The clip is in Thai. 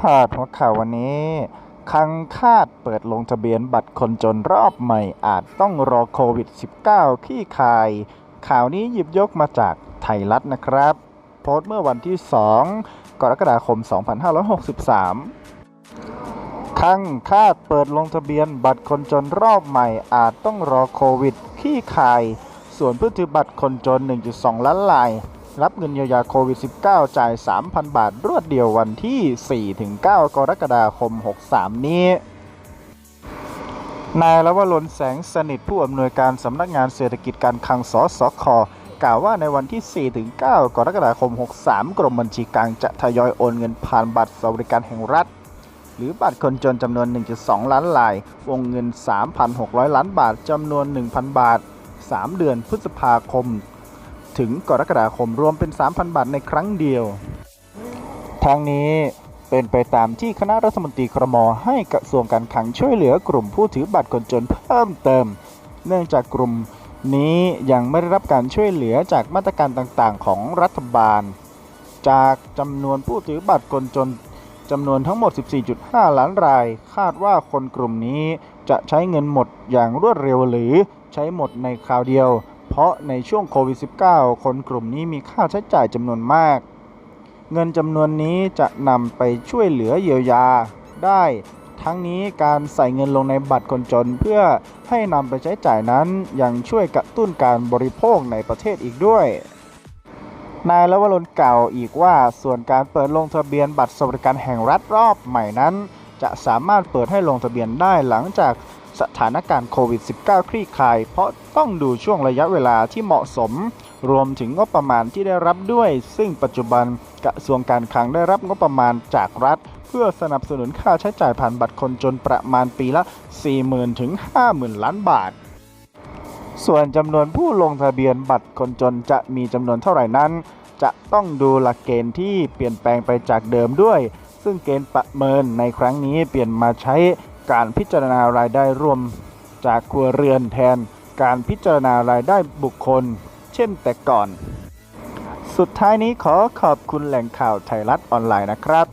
พาดหัวข่าววันนี้ คังคาดเปิดลงทะเบียนบัตรคนจนรอบใหม่อาจต้องรอโควิด -19 ขี้คาย ข่าวนี้หยิบยกมาจากไทยรัฐนะครับ โพสต์เมื่อวันที่ 2 กรกฎาคม 2563 คังคาดเปิดลงทะเบียนบัตรคนจนรอบใหม่อาจต้องรอโควิดขี้คาย ส่วนผู้ถือบัตรคนจน 1.2 ล้านลาย รับเงินเยียวยาโควิด -19 จ่าย 3,000 บาทรวดเดียววันที่ 4-9 กรกฎาคม 63 นี้ นายลวรนแสงสนิทผู้อำนวยการสำนักงานเศรษฐกิจการคลังสสคกล่าวว่าในวันที่ 4-9 กรกฎาคม 63 กรมบัญชีกลางจะทยอยโอนเงินผ่านบัตรสวัสดิการแห่งรัฐ หรือบัตรคนจนจำนวน 1.2 ล้านลาย วงเงิน 3,600 ล้านบาทจำนวน 1,000 บาท 3 เดือนพฤษภาคม ถึงกรกฎาคมรวมเป็น 3,000 บาทในครั้งเดียว ทางนี้เป็นไปตามที่คณะรัฐมนตรีครมให้กระทรวงการคลังช่วยเหลือกลุ่มผู้ถือบัตรคนจนเพิ่มเติม เนื่องจากกลุ่มนี้ยังไม่ได้รับการช่วยเหลือจากมาตรการต่างๆ ของรัฐบาล จากจำนวนผู้ถือบัตรคนจนจำนวนทั้งหมด 14.5 ล้านราย คาดว่าคนกลุ่มนี้จะใช้เงินหมดอย่างรวดเร็วหรือใช้หมดในคราวเดียว เพราะในช่วงโควิด -19 คนกลุ่มนี้มีค่าใช้จ่ายจำนวนมาก เงินจำนวนนี้จะนำไปช่วยเหลือเยียวยาได้ ทั้งนี้การใส่เงินลงในบัตรคนจนเพื่อให้นำไปใช้จ่ายนั้นยังช่วยกระตุ้นการบริโภคในประเทศอีกด้วย นายลวรนกล่าวอีกว่าส่วนการเปิดลงทะเบียนบัตรสวัสดิการแห่งรัฐรอบใหม่นั้น จะสามารถเปิดให้ลงทะเบียนได้หลังจากสถานการณ์โควิด -19 คลี่คลาย เพราะต้องดูช่วงระยะเวลาที่เหมาะสม รวมถึงงบประมาณที่ได้รับด้วย ซึ่งปัจจุบันกระทรวงการคลังได้รับงบประมาณจากรัฐ เพื่อสนับสนุนค่าใช้จ่ายผ่านบัตรคนจนประมาณปีละ 40,000 ถึง 50,000 ล้านบาท ส่วนจำนวนผู้ลงทะเบียนบัตรคนจนจะมีจำนวนเท่าไหร่นั้น จะต้องดูหลักเกณฑ์ที่เปลี่ยนแปลงไปจากเดิมด้วย ซึ่งเกณฑ์ประเมินในครั้งนี้เปลี่ยนมาใช้ การพิจารณารายได้รวมจากครัวเรือนแทนการพิจารณารายได้บุคคล เช่นแต่ก่อน สุดท้ายนี้ขอขอบคุณแหล่งข่าวไทยรัฐออนไลน์นะครับ